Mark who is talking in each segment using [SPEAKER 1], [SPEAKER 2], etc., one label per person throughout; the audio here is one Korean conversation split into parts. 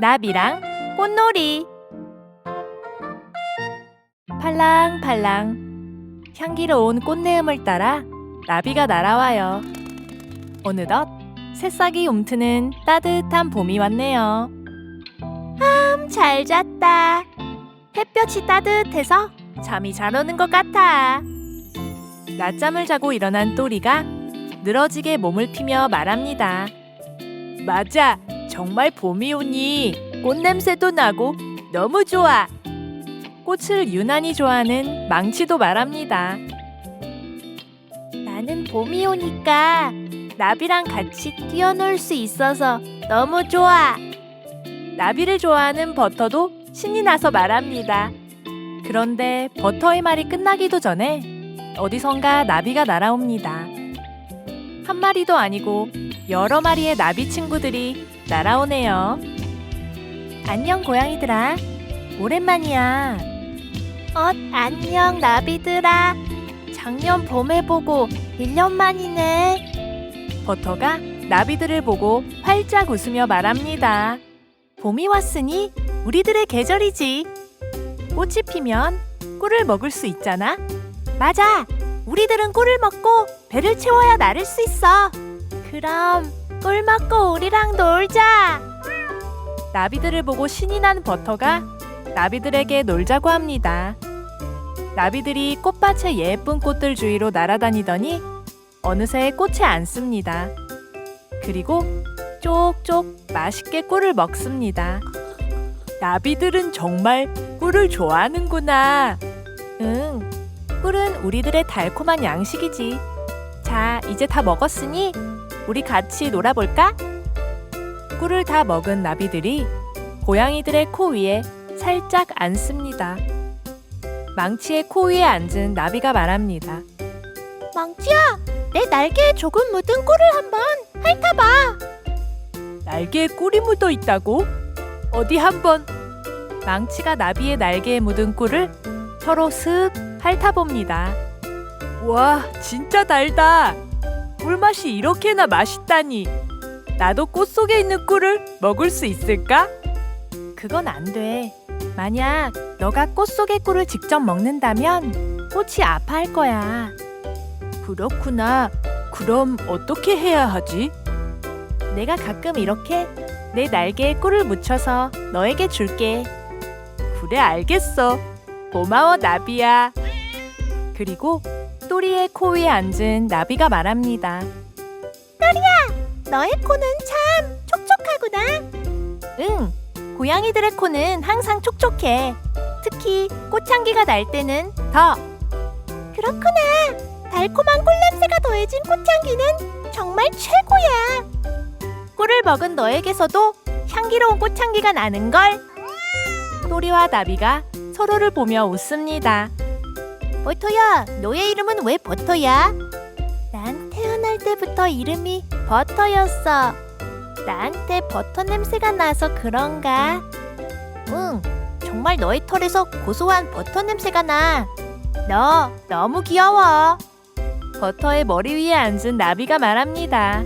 [SPEAKER 1] 나비랑 꽃놀이 팔랑팔랑 향기로운 꽃내음을 따라 나비가 날아와요. 어느덧 새싹이 움트는 따뜻한 봄이 왔네요. 참잘 잤다. 햇볕이 따뜻해서 잠이 잘 오는 것 같아. 낮잠을 자고 일어난 또리가 늘어지게 몸을 피며 말합니다. 맞아. 정말 봄이 오니 꽃 냄새도 나고 너무 좋아. 꽃을 유난히 좋아하는 망치도 말합니다. 나는 봄이 오니까 나비랑 같이 뛰어놀 수 있어서 너무 좋아. 나비를 좋아하는 버터도 신이 나서 말합니다. 그런데 버터의 말이 끝나기도 전에 어디선가 나비가 날아옵니다. 한 마리도 아니고 여러 마리의 나비 친구들이 날아오네요. 안녕 고양이들아. 오랜만이야. 어, 안녕 나비들아. 작년 봄에 보고 1년 만이네. 버터가 나비들을 보고 활짝 웃으며 말합니다. 봄이 왔으니 우리들의 계절이지. 꽃이 피면 꿀을 먹을 수 있잖아. 맞아. 우리들은 꿀을 먹고 배를 채워야 나를 수 있어. 그럼 꿀 먹고 우리랑 놀자. 나비들을 보고 신이 난 버터가 나비들에게 놀자고 합니다. 나비들이 꽃밭의 예쁜 꽃들 주위로 날아다니더니 어느새 꽃에 앉습니다. 그리고 쪽쪽 맛있게 꿀을 먹습니다. 나비들은 정말 꿀을 좋아하는구나. 응, 꿀은 우리들의 달콤한 양식이지. 자, 이제 다 먹었으니 우리 같이 놀아볼까? 꿀을 다 먹은 나비들이 고양이들의 코 위에 살짝 앉습니다. 망치의 코 위에 앉은 나비가 말합니다. 망치야, 내 날개에 조금 묻은 꿀을 한번 핥아봐. 날개에 꿀이 묻어 있다고? 어디 한번. 망치가 나비의 날개에 묻은 꿀을 서로 슥 핥아봅니다. 와, 진짜 달다. 꿀맛이 이렇게나 맛있다니. 나도 꽃 속에 있는 꿀을 먹을 수 있을까? 그건 안 돼. 만약 너가 꽃 속의 꿀을 직접 먹는다면 꽃이 아파할 거야. 그렇구나. 그럼 어떻게 해야 하지? 내가 가끔 이렇게 내 날개에 꿀을 묻혀서 너에게 줄게. 그래, 알겠어. 고마워, 나비야. 그리고 또리의 코 위에 앉은 나비가 말합니다. 너의 코는 참 촉촉하구나. 응, 고양이들의 코는 항상 촉촉해. 특히 꽃향기가 날 때는 더. 그렇구나. 달콤한 꿀 냄새가 더해진 꽃향기는 정말 최고야. 꿀을 먹은 너에게서도 향기로운 꽃향기가 나는 걸. 또리와 나비가 서로를 보며 웃습니다. 버터야, 너의 이름은 왜 버터야? 난 태어날 때부터 이름이 버터였어. 나한테 버터 냄새가 나서 그런가? 응, 정말 너의 털에서 고소한 버터 냄새가 나. 너 너무 귀여워. 버터의 머리 위에 앉은 나비가 말합니다.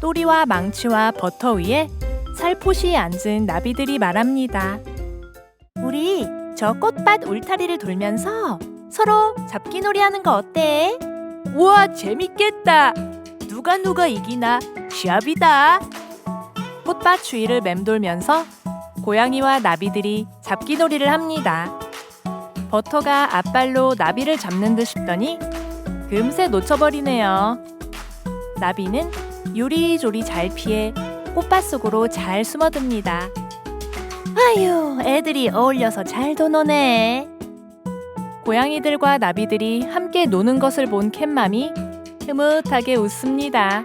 [SPEAKER 1] 또리와 망치와 버터 위에 살포시에 앉은 나비들이 말합니다. 우리 저 꽃밭 울타리를 돌면서 서로 잡기놀이 하는 거 어때? 우와 재밌겠다. 누가 누가 이기나 시합이다. 꽃밭 주위를 맴돌면서 고양이와 나비들이 잡기놀이를 합니다. 버터가 앞발로 나비를 잡는 듯 싶더니 금세 놓쳐버리네요. 나비는 요리조리 잘 피해 꽃밭 속으로 잘 숨어듭니다. 아유, 애들이 어울려서 잘 도 노네. 고양이들과 나비들이 함께 노는 것을 본 캣맘이 흐뭇하게 웃습니다.